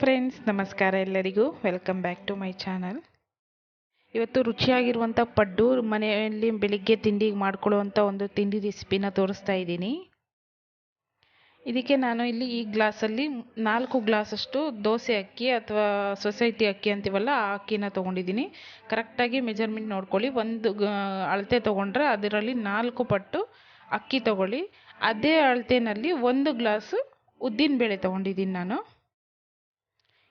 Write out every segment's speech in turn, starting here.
Friends ನಮಸ್ಕಾರ ಎಲ್ಲರಿಗೂ. Welcome back to my channel ಇವತ್ತು ರುಚಿಯಾಗಿರುವಂಥ ಪಡ್ಡು ಮನೆಯಲ್ಲಿ ಬೆಳಿಗ್ಗೆ ತಿಂಡಿಗೆ ಮಾಡ್ಕೊಳ್ಳುವಂಥ ಒಂದು ತಿಂಡಿ ರೆಸಿಪಿನ ತೋರಿಸ್ತಾ ಇದ್ದೀನಿ. ಇದಕ್ಕೆ ನಾನು ಇಲ್ಲಿ ಈ ಗ್ಲಾಸಲ್ಲಿ ನಾಲ್ಕು ಗ್ಲಾಸಷ್ಟು ದೋಸೆ ಅಕ್ಕಿ ಅಥವಾ ಸೊಸೈಟಿ ಅಕ್ಕಿ ಅಂತೀವಲ್ಲ, ಆ ಅಕ್ಕಿನ ತೊಗೊಂಡಿದ್ದೀನಿ. ಕರೆಕ್ಟಾಗಿ ಮೆಜರ್ಮೆಂಟ್ ನೋಡ್ಕೊಳ್ಳಿ. ಒಂದು ಅಳತೆ ತೊಗೊಂಡ್ರೆ ಅದರಲ್ಲಿ ನಾಲ್ಕು ಪಟ್ಟು ಅಕ್ಕಿ ತೊಗೊಳ್ಳಿ. ಅದೇ ಅಳತೆನಲ್ಲಿ ಒಂದು ಗ್ಲಾಸು ಉದ್ದಿನ ಬೇಳೆ ತೊಗೊಂಡಿದ್ದೀನಿ ನಾನು.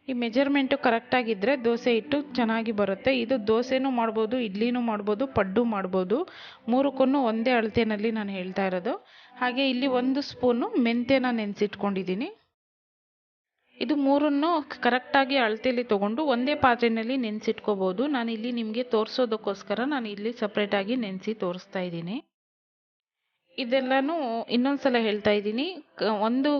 ಈ ಮೆಜರ್ಮೆಂಟು ಕರೆಕ್ಟಾಗಿದ್ದರೆ ದೋಸೆ ಹಿಟ್ಟು ಚೆನ್ನಾಗಿ ಬರುತ್ತೆ. ಇದು ದೋಸೆನೂ ಮಾಡ್ಬೋದು, ಇಡ್ಲಿನೂ ಮಾಡ್ಬೋದು, ಪಡ್ಡು ಮಾಡ್ಬೋದು. ಮೂರಕ್ಕೂ ಒಂದೇ ಅಳತೆನಲ್ಲಿ ನಾನು ಹೇಳ್ತಾ ಇರೋದು. ಹಾಗೆ ಇಲ್ಲಿ ಒಂದು ಸ್ಪೂನು ಮೆಂತ್ಯನ ನೆನೆಸಿಟ್ಕೊಂಡಿದ್ದೀನಿ. ಇದು ಮೂರನ್ನು ಕರೆಕ್ಟಾಗಿ ಅಳತೆಯಲ್ಲಿ ತೊಗೊಂಡು ಒಂದೇ ಪಾತ್ರೆಯಲ್ಲಿ ನೆನೆಸಿಟ್ಕೋಬೋದು. ನಾನು ಇಲ್ಲಿ ನಿಮಗೆ ತೋರಿಸೋದಕ್ಕೋಸ್ಕರ ನಾನು ಇಲ್ಲಿ ಸಪ್ರೇಟಾಗಿ ನೆನೆಸಿ ತೋರಿಸ್ತಾ ಇದ್ದೀನಿ. ಇದೆಲ್ಲನೂ ಇನ್ನೊಂದ್ಸಲ ಹೇಳ್ತಾ ಇದ್ದೀನಿ. ಒಂದು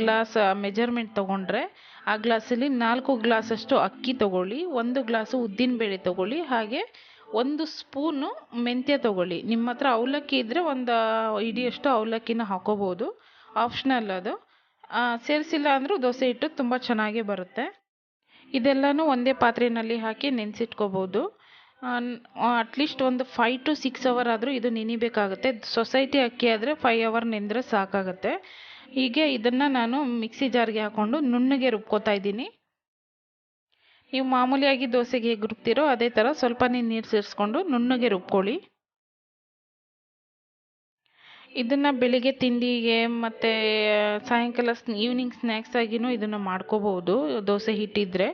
ಗ್ಲಾಸ್ ಮೆಜರ್ಮೆಂಟ್ ತೊಗೊಂಡ್ರೆ ಆ ಗ್ಲಾಸಲ್ಲಿ ನಾಲ್ಕು ಗ್ಲಾಸಷ್ಟು ಅಕ್ಕಿ ತೊಗೊಳ್ಳಿ, ಒಂದು ಗ್ಲಾಸು ಉದ್ದಿನಬೇಳೆ ತೊಗೊಳ್ಳಿ, ಹಾಗೆ ಒಂದು ಸ್ಪೂನು ಮೆಂತ್ಯ ತೊಗೊಳ್ಳಿ. ನಿಮ್ಮ ಹತ್ರ ಅವಲಕ್ಕಿ ಇದ್ದರೆ ಒಂದು ಇಡಿಯಷ್ಟು ಅವಲಕ್ಕಿನ ಹಾಕೋಬೋದು. ಆಪ್ಷನಲ್ ಅದು. ಸೇರಿಸಿಲ್ಲ ಅಂದರೂ ದೋಸೆ ಹಿಟ್ಟು ತುಂಬ ಚೆನ್ನಾಗೇ ಬರುತ್ತೆ. ಇದೆಲ್ಲನೂ ಒಂದೇ ಪಾತ್ರೆಯಲ್ಲಿ ಹಾಕಿ ನೆನೆಸಿಟ್ಕೋಬೋದು. ಅಟ್ಲೀಸ್ಟ್ ಒಂದು ಫೈವ್ ಟು ಸಿಕ್ಸ್ ಅವರ್ ಆದರೂ ಇದು ನೆನಿಬೇಕಾಗುತ್ತೆ. ಸೊಸೈಟಿ ಅಕ್ಕಿ ಆದರೆ ಫೈ ಅವರ್ ನೆಂದರೆ ಸಾಕಾಗುತ್ತೆ. ಹೀಗೆ ಇದನ್ನು ನಾನು ಮಿಕ್ಸಿ ಜಾರ್ಗೆ ಹಾಕ್ಕೊಂಡು ನುಣ್ಣಗೆ ರುಬ್ಕೋತಾ ಇದ್ದೀನಿ. ನೀವು ಮಾಮೂಲಿಯಾಗಿ ದೋಸೆಗೆ ಹೇಗೆ ರುಬ್ತೀರೋ ಅದೇ ಥರ ಸ್ವಲ್ಪನೇ ನೀರು ಸೇರಿಸ್ಕೊಂಡು ನುಣ್ಣಗೆ ರುಬ್ಕೊಳ್ಳಿ. ಇದನ್ನು ಬೆಳಿಗ್ಗೆ ತಿಂಡಿಗೆ ಮತ್ತು ಸಾಯಂಕಾಲ ಈವ್ನಿಂಗ್ ಸ್ನ್ಯಾಕ್ಸ್ ಆಗಿನೂ ಇದನ್ನು ಮಾಡ್ಕೋಬೋದು ದೋಸೆ ಹಿಟ್ಟಿದ್ರೆ.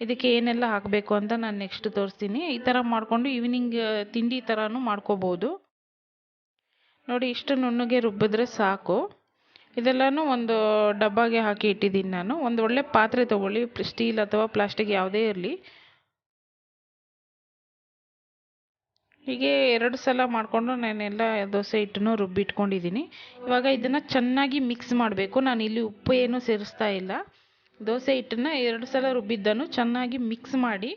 ಇದಕ್ಕೆ ಏನೆಲ್ಲ ಹಾಕಬೇಕು ಅಂತ ನಾನು ನೆಕ್ಸ್ಟ್ ತೋರಿಸ್ತೀನಿ. ಈ ಥರ ಮಾಡಿಕೊಂಡು ಈವ್ನಿಂಗ್ ತಿಂಡಿ ಥರನೂ ಮಾಡ್ಕೋಬೋದು. ನೋಡಿ, ಇಷ್ಟು ನುಣ್ಣಗೆ ರುಬ್ಬಿದ್ರೆ ಸಾಕು. ಇದೆಲ್ಲನೂ ಒಂದು ಡಬ್ಬಾಗೆ ಹಾಕಿ ಇಟ್ಟಿದ್ದೀನಿ ನಾನು. ಒಂದು ಒಳ್ಳೆ ಪಾತ್ರೆ ತೊಗೊಳ್ಳಿ, ಸ್ಟೀಲ್ ಅಥವಾ ಪ್ಲಾಸ್ಟಿಕ್ ಯಾವುದೇ ಇರಲಿ. ಹೀಗೆ ಎರಡು ಸಲ ಮಾಡಿಕೊಂಡು ನಾನೆಲ್ಲ ದೋಸೆ ಹಿಟ್ಟನ್ನು ರುಬ್ಬಿಟ್ಕೊಂಡಿದ್ದೀನಿ. ಇವಾಗ ಇದನ್ನು ಚೆನ್ನಾಗಿ ಮಿಕ್ಸ್ ಮಾಡಬೇಕು. ನಾನು ಇಲ್ಲಿ ಉಪ್ಪು ಏನೂ ಸೇರಿಸ್ತಾ ಇಲ್ಲ. ದೋಸೆ ಹಿಟ್ಟನ್ನು ಎರಡು ಸಲ ರುಬ್ಬಿದ್ದನ್ನು ಚೆನ್ನಾಗಿ ಮಿಕ್ಸ್ ಮಾಡಿ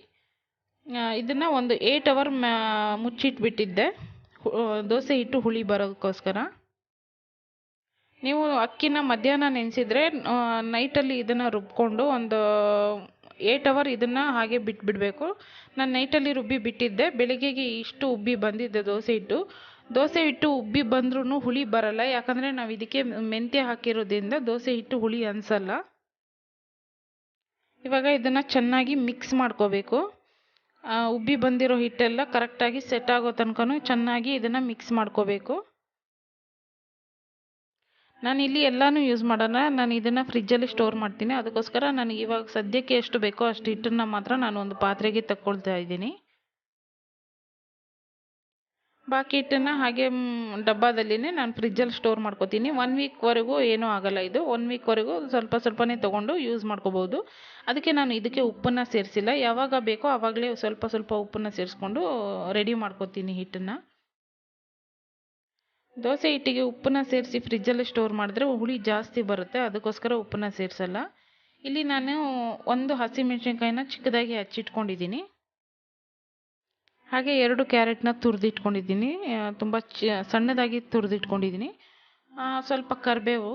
ಇದನ್ನು ಒಂದು ಏಯ್ಟ್ ಅವರ್ ಮುಚ್ಚಿಟ್ಬಿಟ್ಟಿದ್ದೆ. ದೋಸೆ ಹಿಟ್ಟು ಹುಳಿ ಬರೋಕ್ಕೋಸ್ಕರ ನೀವು ಅಕ್ಕಿನ ಮಧ್ಯಾಹ್ನ ನೆನೆಸಿದ್ರೆ ನೈಟಲ್ಲಿ ಇದನ್ನು ರುಬ್ಕೊಂಡು ಒಂದು ಏಯ್ಟ್ ಅವರ್ ಇದನ್ನು ಹಾಗೆ ಬಿಟ್ಬಿಡಬೇಕು. ನಾನು ನೈಟಲ್ಲಿ ರುಬ್ಬಿ ಬಿಟ್ಟಿದ್ದೆ. ಬೆಳಗ್ಗೆಗೆ ಇಷ್ಟು ಉಬ್ಬಿ ಬಂದಿದ್ದೆ ದೋಸೆ ಹಿಟ್ಟು. ದೋಸೆ ಹಿಟ್ಟು ಉಬ್ಬಿ ಬಂದ್ರೂ ಹುಳಿ ಬರಲ್ಲ. ಯಾಕಂದರೆ ನಾವು ಇದಕ್ಕೆ ಮೆಂತ್ಯ ಹಾಕಿರೋದ್ರಿಂದ ದೋಸೆ ಹಿಟ್ಟು ಹುಳಿ ಅನಿಸಲ್ಲ. ಇವಾಗ ಇದನ್ನು ಚೆನ್ನಾಗಿ ಮಿಕ್ಸ್ ಮಾಡ್ಕೋಬೇಕು. ಉಬ್ಬಿ ಬಂದಿರೋ ಹಿಟ್ಟೆಲ್ಲ ಕರೆಕ್ಟಾಗಿ ಸೆಟ್ ಆಗೋ ತನಕನೂ ಚೆನ್ನಾಗಿ ಇದನ್ನು ಮಿಕ್ಸ್ ಮಾಡ್ಕೋಬೇಕು. ನಾನು ಇಲ್ಲಿ ಎಲ್ಲನೂ ಯೂಸ್ ಮಾಡೋಣ ನಾನು ಇದನ್ನು ಫ್ರಿಜ್ಜಲ್ಲಿ ಸ್ಟೋರ್ ಮಾಡ್ತೀನಿ. ಅದಕ್ಕೋಸ್ಕರ ನನಗೆ ಇವಾಗ ಸದ್ಯಕ್ಕೆ ಎಷ್ಟು ಬೇಕೋ ಅಷ್ಟು ಹಿಟ್ಟನ್ನು ಮಾತ್ರ ನಾನು ಒಂದು ಪಾತ್ರೆಗೆ ತಗೊಳ್ತಾ ಇದ್ದೀನಿ. ಬಾಕಿ ಹಿಟ್ಟನ್ನು ಹಾಗೆ ಡಬ್ಬಾದಲ್ಲಿನೇ ನಾನು ಫ್ರಿಜ್ಜಲ್ಲಿ ಸ್ಟೋರ್ ಮಾಡ್ಕೋತೀನಿ. ಒನ್ ವೀಕ್ವರೆಗೂ ಏನೂ ಆಗೋಲ್ಲ ಇದು. ಒನ್ ವೀಕ್ವರೆಗೂ ಸ್ವಲ್ಪ ಸ್ವಲ್ಪನೇ ತೊಗೊಂಡು ಯೂಸ್ ಮಾಡ್ಕೋಬೋದು. ಅದಕ್ಕೆ ನಾನು ಇದಕ್ಕೆ ಉಪ್ಪನ್ನು ಸೇರಿಸಿಲ್ಲ. ಯಾವಾಗ ಬೇಕೋ ಆವಾಗಲೇ ಸ್ವಲ್ಪ ಸ್ವಲ್ಪ ಉಪ್ಪನ್ನು ಸೇರಿಸ್ಕೊಂಡು ರೆಡಿ ಮಾಡ್ಕೋತೀನಿ ಹಿಟ್ಟನ್ನು. ದೋಸೆ ಹಿಟ್ಟಿಗೆ ಉಪ್ಪನ್ನು ಸೇರಿಸಿ ಫ್ರಿಜ್ಜಲ್ಲಿ ಸ್ಟೋರ್ ಮಾಡಿದ್ರೆ ಹುಳಿ ಜಾಸ್ತಿ ಬರುತ್ತೆ. ಅದಕ್ಕೋಸ್ಕರ ಉಪ್ಪನ್ನು ಸೇರಿಸಲ್ಲ. ಇಲ್ಲಿ ನಾನು ಒಂದು ಹಸಿಮೆಣಸಿನ್ಕಾಯಿನ ಚಿಕ್ಕದಾಗಿ ಹಚ್ಚಿಟ್ಕೊಂಡಿದ್ದೀನಿ. ಹಾಗೆ ಎರಡು ಕ್ಯಾರೆಟ್ನ ತುರಿದಿಟ್ಕೊಂಡಿದ್ದೀನಿ. ತುಂಬ ಚ, ಸಣ್ಣದಾಗಿ ತುರಿದಿಟ್ಕೊಂಡಿದ್ದೀನಿ. ಸ್ವಲ್ಪ ಕರಿಬೇವು,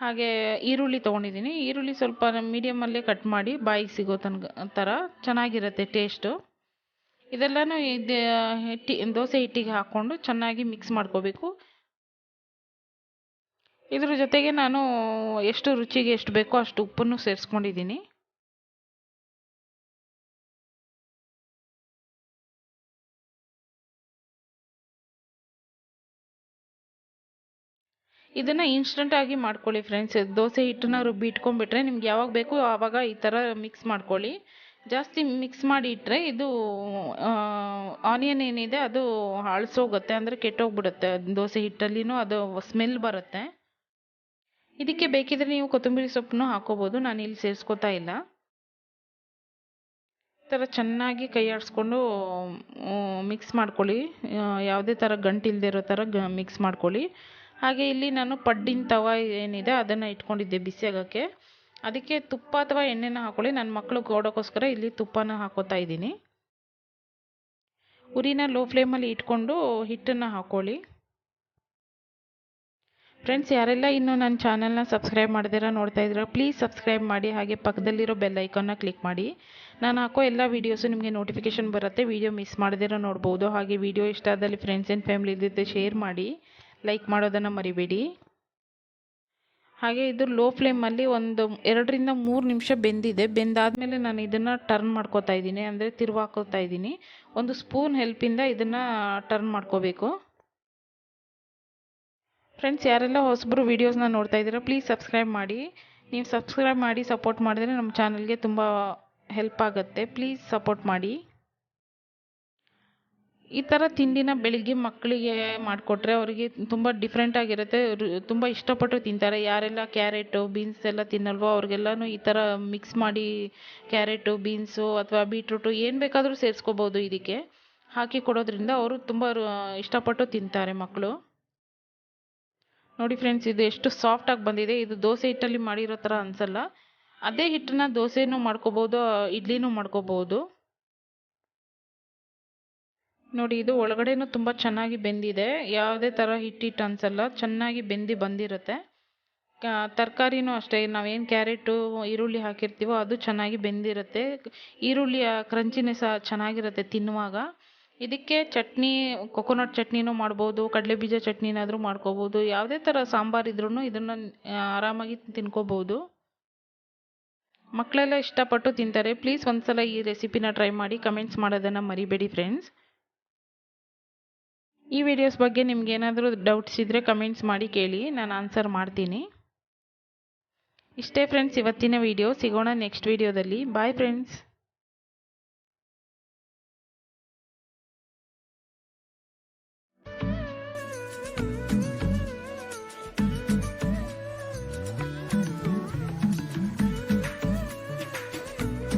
ಹಾಗೆ ಈರುಳ್ಳಿ ತೊಗೊಂಡಿದ್ದೀನಿ. ಈರುಳ್ಳಿ ಸ್ವಲ್ಪ ಮೀಡಿಯಮಲ್ಲೇ ಕಟ್ ಮಾಡಿ ಬಾಯಿಗೆ ಸಿಗೋ ತನಕ ಥರ ಚೆನ್ನಾಗಿರುತ್ತೆ ಟೇಸ್ಟು. ಇದೆಲ್ಲನೂ ಇದು, ಹಿಟ್ಟಿ, ದೋಸೆ ಹಿಟ್ಟಿಗೆ ಹಾಕ್ಕೊಂಡು ಚೆನ್ನಾಗಿ ಮಿಕ್ಸ್ ಮಾಡ್ಕೋಬೇಕು. ಇದ್ರ ಜೊತೆಗೆ ನಾನು ಎಷ್ಟು ರುಚಿಗೆ ಎಷ್ಟು ಬೇಕೋ ಅಷ್ಟು ಉಪ್ಪನ್ನು ಸೇರಿಸ್ಕೊಂಡಿದ್ದೀನಿ. ಇದನ್ನು ಇನ್ಸ್ಟಂಟಾಗಿ ಮಾಡ್ಕೊಳ್ಳಿ ಫ್ರೆಂಡ್ಸ್ ದೋಸೆ ಹಿಟ್ಟನ್ನ ರುಬ್ಬಿ ಇಟ್ಕೊಂಡ್ಬಿಟ್ರೆ ನಿಮ್ಗೆ ಯಾವಾಗ ಬೇಕು ಆವಾಗ ಈ ಥರ ಮಿಕ್ಸ್ ಮಾಡ್ಕೊಳ್ಳಿ. ಜಾಸ್ತಿ ಮಿಕ್ಸ್ ಮಾಡಿ ಇಟ್ಟರೆ ಇದು ಆನಿಯನ್ ಏನಿದೆ ಅದು ಹಳಸೋಗುತ್ತೆ ಅಂದರೆ ಕೆಟ್ಟೋಗ್ಬಿಡುತ್ತೆ. ದೋಸೆ ಹಿಟ್ಟಲ್ಲಿನೂ ಅದು ಸ್ಮೆಲ್ ಬರುತ್ತೆ. ಇದಕ್ಕೆ ಬೇಕಿದ್ರೆ ನೀವು ಕೊತ್ತಂಬರಿ ಸೊಪ್ಪನ್ನು ಹಾಕೋಬೋದು. ನಾನು ಇಲ್ಲಿ ಸೇರಿಸ್ಕೊತಾ ಇಲ್ಲ. ಥರ ಚೆನ್ನಾಗಿ ಕೈ ಆಡಿಸ್ಕೊಂಡು ಮಿಕ್ಸ್ ಮಾಡ್ಕೊಳ್ಳಿ. ಯಾವುದೇ ಥರ ಗಂಟಿಲ್ದಿರೋ ಥರ ಗ ಮಿಕ್ಸ್ ಮಾಡ್ಕೊಳ್ಳಿ. ಹಾಗೆ ಇಲ್ಲಿ ನಾನು ಪಡ್ಡಿನ ತವ ಏನಿದೆ ಅದನ್ನು ಇಟ್ಕೊಂಡಿದ್ದೆ ಬಿಸಿಯಾಗೋಕ್ಕೆ ಅದಕ್ಕೆ ತುಪ್ಪ ಅಥವಾ ಎಣ್ಣೆನ ಹಾಕೊಳ್ಳಿ. ನನ್ನ ಮಕ್ಕಳು ಕೊಡೋಕ್ಕೋಸ್ಕರ ಇಲ್ಲಿ ತುಪ್ಪನ ಹಾಕೋತಾ ಇದ್ದೀನಿ. ಉರಿನ ಲೋ ಫ್ಲೇಮಲ್ಲಿ ಇಟ್ಕೊಂಡು ಹಿಟ್ಟನ್ನು ಹಾಕೊಳ್ಳಿ. ಫ್ರೆಂಡ್ಸ್ ಯಾರೆಲ್ಲ ಇನ್ನೂ ನನ್ನ ಚಾನಲ್ನ ಸಬ್ಸ್ಕ್ರೈಬ್ ಮಾಡಿದಿರೋ ನೋಡ್ತಾ ಇದ್ದೀರಾ ಪ್ಲೀಸ್ ಸಬ್ಸ್ಕ್ರೈಬ್ ಮಾಡಿ. ಹಾಗೆ ಪಕ್ಕದಲ್ಲಿರೋ ಬೆಲ್ ಐಕಾನ್ನ ಕ್ಲಿಕ್ ಮಾಡಿ. ನಾನು ಹಾಕೋ ಎಲ್ಲ ವೀಡಿಯೋಸು ನಿಮಗೆ ನೋಟಿಫಿಕೇಷನ್ ಬರುತ್ತೆ. ವೀಡಿಯೋ ಮಿಸ್ ಮಾಡಿದಿರೋ ನೋಡ್ಬೋದು. ಹಾಗೆ ವೀಡಿಯೋ ಇಷ್ಟ ಆದಲ್ಲಿ ಫ್ರೆಂಡ್ಸ್ ಆ್ಯಂಡ್ ಫ್ಯಾಮಿಲಿ ಜೊತೆ ಶೇರ್ ಮಾಡಿ. ಲೈಕ್ ಮಾಡೋದನ್ನು ಮರಿಬೇಡಿ. ಹಾಗೆ ಇದು ಲೋ ಫ್ಲೇಮಲ್ಲಿ ಒಂದು ಎರಡರಿಂದ ಮೂರು ನಿಮಿಷ ಬೆಂದಿದೆ. ಬೆಂದಾದಮೇಲೆ ನಾನು ಇದನ್ನು ಟರ್ನ್ ಮಾಡ್ಕೋತಾ ಇದ್ದೀನಿ. ಅಂದರೆ ತಿರುವಾಕೋತಾ ಇದ್ದೀನಿ. ಒಂದು ಸ್ಪೂನ್ ಹೆಲ್ಪಿಂದ ಇದನ್ನು ಟರ್ನ್ ಮಾಡ್ಕೋಬೇಕು. ಫ್ರೆಂಡ್ಸ್ ಯಾರೆಲ್ಲ ಹೊಸಬ್ರು ವೀಡಿಯೋಸ್ನ ನೋಡ್ತಾ ಇದ್ದೀರಾ ಪ್ಲೀಸ್ ಸಬ್ಸ್ಕ್ರೈಬ್ ಮಾಡಿ. ನೀವು ಸಬ್ಸ್ಕ್ರೈಬ್ ಮಾಡಿ ಸಪೋರ್ಟ್ ಮಾಡಿದ್ರೆ ನಮ್ಮ ಚಾನಲ್ಗೆ ತುಂಬ ಹೆಲ್ಪ್ ಆಗುತ್ತೆ. ಪ್ಲೀಸ್ ಸಪೋರ್ಟ್ ಮಾಡಿ. ಈ ಥರ ತಿಂಡಿನ ಬೆಳಗ್ಗೆ ಮಕ್ಕಳಿಗೆ ಮಾಡಿಕೊಟ್ರೆ ಅವರಿಗೆ ತುಂಬ ಡಿಫ್ರೆಂಟಾಗಿರುತ್ತೆ ತುಂಬ ಇಷ್ಟಪಟ್ಟು ತಿಂತಾರೆ. ಯಾರೆಲ್ಲ ಕ್ಯಾರೆಟು ಬೀನ್ಸ್ ಎಲ್ಲ ತಿನ್ನಲ್ವೋ ಅವ್ರಿಗೆಲ್ಲನೂ ಈ ಥರ ಮಿಕ್ಸ್ ಮಾಡಿ ಕ್ಯಾರೆಟು ಬೀನ್ಸು ಅಥವಾ ಬೀಟ್ರೂಟು ಏನು ಬೇಕಾದರೂ ಸೇರಿಸ್ಕೋಬೋದು ಇದಕ್ಕೆ. ಹಾಕಿ ಕೊಡೋದ್ರಿಂದ ಅವರು ತುಂಬ ಇಷ್ಟಪಟ್ಟು ತಿಂತಾರೆ ಮಕ್ಕಳು. ನೋಡಿ ಫ್ರೆಂಡ್ಸ್ ಇದು ಎಷ್ಟು ಸಾಫ್ಟಾಗಿ ಬಂದಿದೆ. ಇದು ದೋಸೆ ಹಿಟ್ಟಲ್ಲಿ ಮಾಡಿರೋ ಥರ ಅನಿಸಲ್ಲ. ಅದೇ ಹಿಟ್ಟನ್ನ ದೋಸೆನೂ ಮಾಡ್ಕೋಬೋದು ಇಡ್ಲಿನೂ ಮಾಡ್ಕೋಬೋದು. ನೋಡಿ, ಇದು ಒಳಗಡೆನೂ ತುಂಬ ಚೆನ್ನಾಗಿ ಬೆಂದಿದೆ. ಯಾವುದೇ ಥರ ಹಿಟ್ಟಿಟ್ಟು ಅನಿಸಲ್ಲ, ಚೆನ್ನಾಗಿ ಬೆಂದು ಬಂದಿರುತ್ತೆ. ತರಕಾರಿನೂ ಅಷ್ಟೇ, ನಾವೇನು ಕ್ಯಾರೆಟು, ಈರುಳ್ಳಿ ಹಾಕಿರ್ತೀವೋ ಅದು ಚೆನ್ನಾಗಿ ಬೆಂದಿರುತ್ತೆ. ಈರುಳ್ಳಿಯ ಕ್ರಂಚಿನೆಸ್ ಚೆನ್ನಾಗಿರುತ್ತೆ ತಿನ್ನುವಾಗ. ಇದಕ್ಕೆ ಚಟ್ನಿ ಕೊಕೊನಟ್ ಚಟ್ನಿನೂ ಮಾಡ್ಬೋದು, ಕಡಲೆಬೀಜ ಚಟ್ನಿನಾದರೂ ಮಾಡ್ಕೋಬೋದು. ಯಾವುದೇ ಥರ ಸಾಂಬಾರು ಇದ್ರೂ ಇದನ್ನು ಆರಾಮಾಗಿ ತಿನ್ಕೋಬೋದು. ಮಕ್ಕಳೆಲ್ಲ ಇಷ್ಟಪಟ್ಟು ತಿಂತಾರೆ. ಪ್ಲೀಸ್ ಒಂದ್ಸಲ ಈ ರೆಸಿಪಿನ ಟ್ರೈ ಮಾಡಿ, ಕಮೆಂಟ್ಸ್ ಮಾಡೋದನ್ನು ಮರಿಬೇಡಿ, ಫ್ರೆಂಡ್ಸ್. ಈ ವಿಡಿಯೋಸ್ ಬಗ್ಗೆ ನಿಮ್ಗೆ ಏನಾದರೂ ಡೌಟ್ಸ್ ಇದ್ದರೆ ಕಮೆಂಟ್ಸ್ ಮಾಡಿ ಕೇಳಿ, ನಾನು ಆನ್ಸರ್ ಮಾಡ್ತೀನಿ. ಇಷ್ಟೇ ಫ್ರೆಂಡ್ಸ್ ಇವತ್ತಿನ ವಿಡಿಯೋ ಸಿಗೋಣ ನೆಕ್ಸ್ಟ್ ವಿಡಿಯೋದಲ್ಲಿ ಬಾಯ್ ಫ್ರೆಂಡ್ಸ್